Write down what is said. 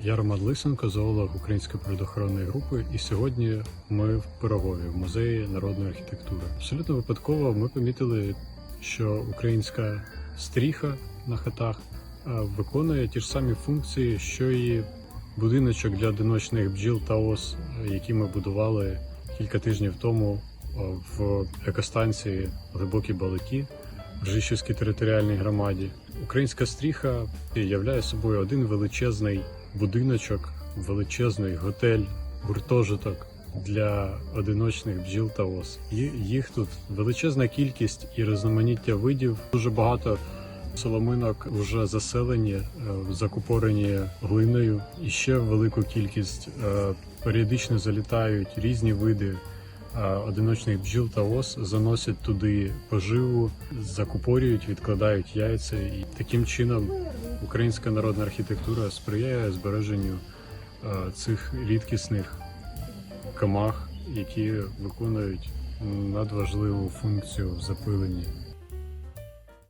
Я Роман Лисенко, зоолог Української природоохоронної групи, і сьогодні ми в Пирогові, в музеї народної архітектури. Абсолютно випадково ми помітили, що українська стріха на хатах е, виконує ті ж самі функції, що і будиночок для одиночних бджіл та ос, е, які ми будували кілька тижнів тому е, в екостанції Глибокі Балики в Ржищівській територіальній громаді. Українська стріха являє собою один величезний будиночок, величезний готель, гуртожиток для одиночних бджіл та ос. Їх тут величезна кількість і різноманіття видів. Дуже багато соломинок вже заселені, е, закупорені глиною. І ще велику кількість е, періодично залітають різні види одиночних бджіл та ос, заносять туди поживу, закупорюють, відкладають яйця. І таким чином українська народна архітектура сприяє збереженню е, цих рідкісних комах, які виконують надважливу функцію в запиленні